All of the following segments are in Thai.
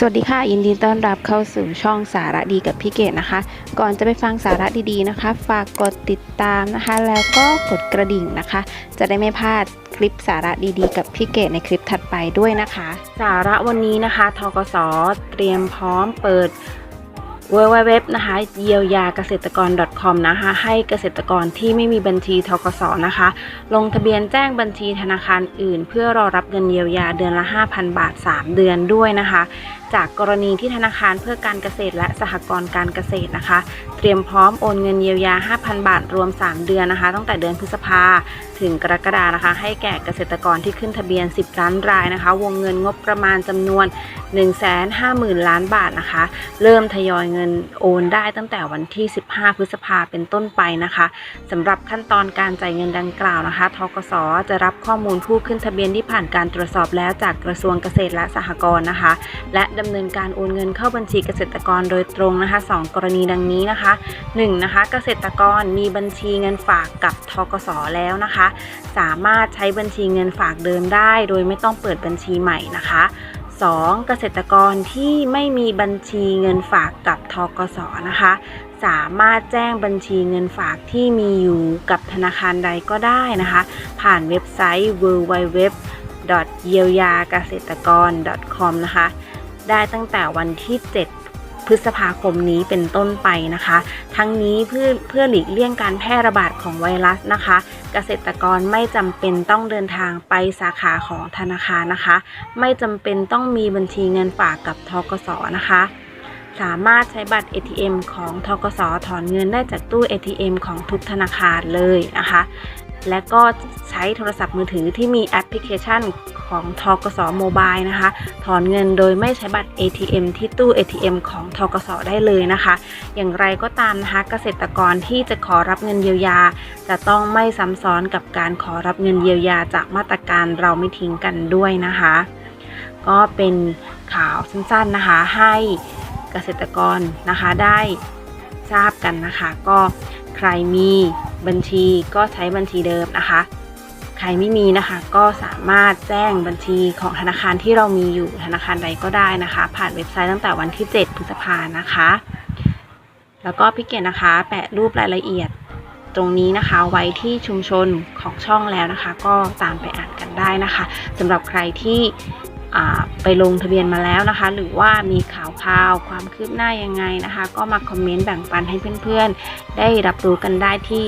สวัสดีค่ะ ยินดีต้อนรับเข้าสู่ช่องสาระดีกับพี่เกดนะคะ ก่อนจะไปฟังสาระดีๆนะคะ ฝากกดติดตามนะคะ แล้วก็กดกระดิ่งนะคะ จะได้ไม่พลาดคลิปสาระดีๆ กับพี่เกดในคลิปถัดไปด้วยนะคะ สาระวันนี้นะคะทกสเตรียมพร้อมเปิด w w w นะคะเยียวยาเกษตรกร .com นะคะให้เกษตรกรที่ไม่มีบัญชีทกสนะคะ ลงทะเบียนแจ้งบัญชีธนาคารอื่น เพื่อรอรับเงินเยียวยาเดือนละ 5,000 บาท 3 เดือนด้วยนะคะ จากกรณีที่ธนาคารเพื่อการเกษตรและสหกรณ์การเกษตรนะคะ เตรียมพร้อมโอนเงินเยียวยา 5,000 บาทรวม 3 เดือนนะคะ ตั้งแต่เดือนพฤษภาถึงกรกฎานะคะ ให้แก่เกษตรกรที่ขึ้นทะเบียน 10 ล้านรายนะคะ วงเงินงบประมาณจำนวน 150,000 ล้านบาทนะคะ เริ่มทยอยเงินโอนได้ตั้งแต่วันที่ 15 พฤษภาเป็นต้นไปนะคะสำหรับขั้นตอนการจ่ายเงินดังกล่าวนะคะทกสจะรับข้อมูลผู้ขึ้นทะเบียนที่ผ่านการตรวจสอบแล้วจากกระทรวงเกษตรและสหกรณ์นะคะ และดำเนินการโอนเงินเข้าบัญชีเกษตรกรโดยตรงนะคะ 2 กรณีดังนี้นะคะ 1. นะคะเกษตรกรมีบัญชีเงินฝากกับทกสแล้วนะคะ สามารถใช้บัญชีเงินฝากเดิมได้ โดยไม่ต้องเปิดบัญชีใหม่นะคะ 2. เกษตรกรที่ไม่มีบัญชีเงินฝากกับทกสนะคะ สามารถแจ้งบัญชีเงินฝากที่มีอยู่กับธนาคารใดก็ได้นะคะ ผ่านเว็บไซต์ www เยียวยาเกษตรกร .com นะคะ ได้ตั้งแต่วันที่ 7 พฤษภาคมนี้เป็นต้นไปนะคะ ทั้งนี้เพื่อเพื่อหลีกเลี่ยงการแพร่ระบาดของไวรัสนะคะ เกษตรกรไม่จำเป็นต้องเดินทางไปสาขาของธนาคารนะคะ ไม่จำเป็นต้องมีบัญชีเงินฝากกับทกสนะคะสามารถใช้บัตร ATM ของทกสถอนเงินได้จากตู้ ATM ของทุกธนาคารเลยนะคะ และก็ใช้โทรศัพท์มือถือที่มีแอปพลิเคชันของทกสโมบายนะคะ ถอนเงินโดยไม่ใช้บัตร ATM ที่ตู้ ATM ของทกสได้เลยนะคะ อย่างไรก็ตามนะคะเกษตรกรที่จะขอรับเงินเยียวยา จะต้องไม่ซ้ำซ้อนกับการขอรับเงินเยียวยาจากมาตรการเราไม่ทิ้งกันด้วยนะคะ ก็เป็นข่าวสั้นๆนะคะให้เกษตรกรนะคะได้ทราบกันนะคะ ก็ ใครมีบัญชีก็ใช้บัญชีเดิมนะคะ ใครไม่มีนะคะ ก็สามารถแจ้งบัญชีของธนาคารที่เรามีอยู่ธนาคารใดก็ได้นะคะ ผ่านเว็บไซต์ตั้งแต่วันที่ 7 พฤษภานะคะ แล้วก็พี่เกดนะคะ แปะรูปรายละเอียดตรงนี้นะคะไว้ที่ชุมชนของช่องแล้วนะคะ ก็ตามไปอ่านกันได้นะคะสำหรับใครที่ ไปลงทะเบียนมาแล้วนะคะ หรือว่ามีข่าวข่าวความคืบหน้ายังไงนะคะ ก็มาคอมเมนต์แบ่งปันให้เพื่อนๆ ได้รับรู้กันได้ที่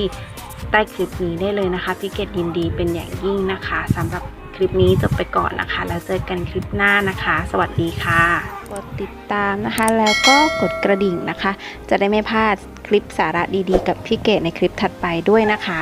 ใต้คลิปนี้ได้เลยนะคะพี่เกดยินดีเป็นอย่างยิ่งนะคะสำหรับคลิปนี้จบไปก่อนนะคะ แล้วเจอกันคลิปหน้านะคะ สวัสดีค่ะ กดติดตามนะคะ แล้วก็กดกระดิ่งนะคะ จะได้ไม่พลาดคลิปสาระดีๆ กับพี่เกดในคลิปถัดไปด้วยนะคะ